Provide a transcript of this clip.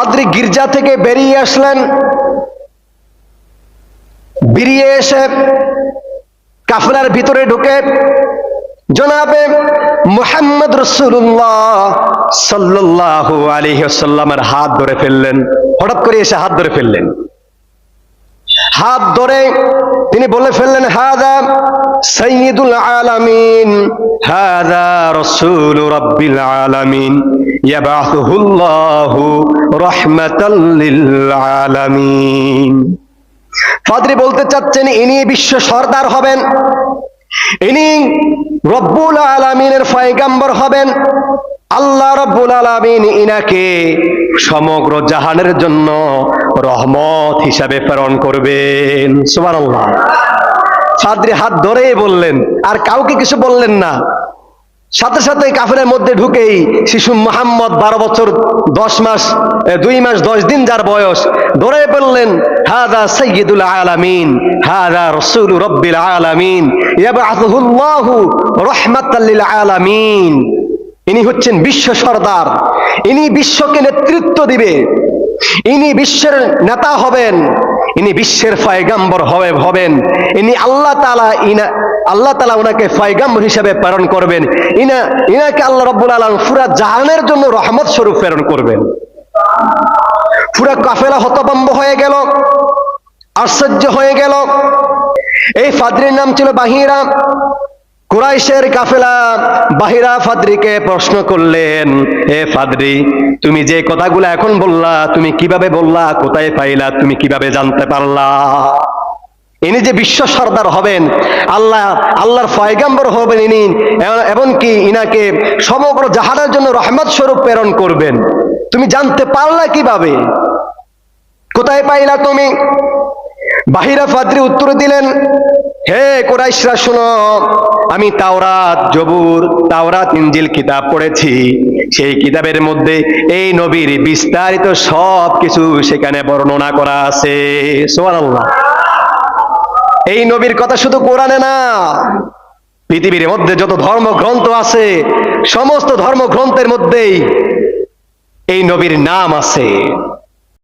ফাদ্রি গির্জা থেকে বেরিয়ে আসলেন। বেরিয়ে এসে কাফলার ভিতরে ঢুকে জনাবে মোহাম্মদ রসুল্লাহ সাল্লাহ আলিহাসাল্লামের হাত ধরে ফেললেন। হঠাৎ করে এসে হাত ধরে ফেললেন। হাত ধরে তিনি বলে ফেললেন, হাদা সৈয়দুল আলামিন, হাদা রসুল রব্বিল আলামিন ইয়াবাহুল্লাহু রাহমাতাল লিল আলামিন। ফাদরি বলতে চাচ্ছেন, ইনি বিশ্ব সর্দার হবেন, ইনি রব্বুল আলামিনের পয়গাম্বর হবেন, আল্লাহ রব্বুল আলামিন ইনাকে সমগ্র জাহানের জন্য রহমত হিসাবে প্রেরণ করবেন। সুবহানাল্লাহ। ফাদরি হাত ধরেই বললেন, আর কাউকে কিছু বললেন না। সাথে সাথে কাফেরের মধ্যে ঢুকেই শিশু মোহাম্মদ বারো বছর, দশ মাস দুই মাস, দশ দিন যার বয়স, ধরে বললেন, হাদা সৈয়দুল আলামিন, হাদা রসুল রব্বিল আলামিন ইয়াবাহুল্লাহু রহমাতাল্লিল আলামিন। ইনি হচ্ছেন বিশ্ব সর্দার। ইনি বিশ্বকে নেতৃত্ব দিবে। ইনি বিশ্বের নেতা হবেন। ইনি বিশ্বের ফয়গাম্বর হবে, হবেন। ইনি আল্লাহ তালা ইনা, আল্লাহ তালা ওনাকে ফয়গাম্বর হিসেবে প্রেরণ করবেন। ইনা, ইনাকে আল্লাহ রব্বুল আলম পুরা জাহানের জন্য রহমত স্বরূপ প্রেরণ করবেন। পুরা কাফেলা হতবম্ব হয়ে গেল, আশ্চর্য হয়ে গেল। এই ফাদ্রির নাম ছিল বাহিরা। কুরাইশের কাফেলা বাহিরা ফাদ্রিকে প্রশ্ন করলেন হে ফাদ্রি, তুমি যে কথাগুলো এখন বললা, তুমি কীভাবে বললা, কোথায় পাইলা, তুমি কীভাবে জানতে পারলা? ইনি যে বিশ্ব সর্দার হবেন, আল্লাহ, আল্লাহর ফয়গাম্বর হবেন ইনি, এ- এমনকি ইনাকে সমগ্র জাহানের জন্য রহমত স্বরূপ প্রেরণ করবেন। তুমি জানতে পারলা কীভাবে? কোথায় পাইলা তুমি? বাহিরা ফাদ্রি উত্তর দিলেন হে কোরাইশরা, শোনো। আমি তাওরাত, জবুর, তাওরাত ইঞ্জিল কিতাব পড়েছি। সেই কিতাবের মধ্যে এই নবীর বিস্তারিত সব কিছু সেখানে বর্ণনা করা আছে। সুবহানাল্লাহ। এই নবীর কথা শুধু কোরআনে না, পৃথিবীর মধ্যে যত ধর্মগ্রন্থ আছে, সমস্ত ধর্মগ্রন্থের মধ্যেই এই নবীর নাম আছে।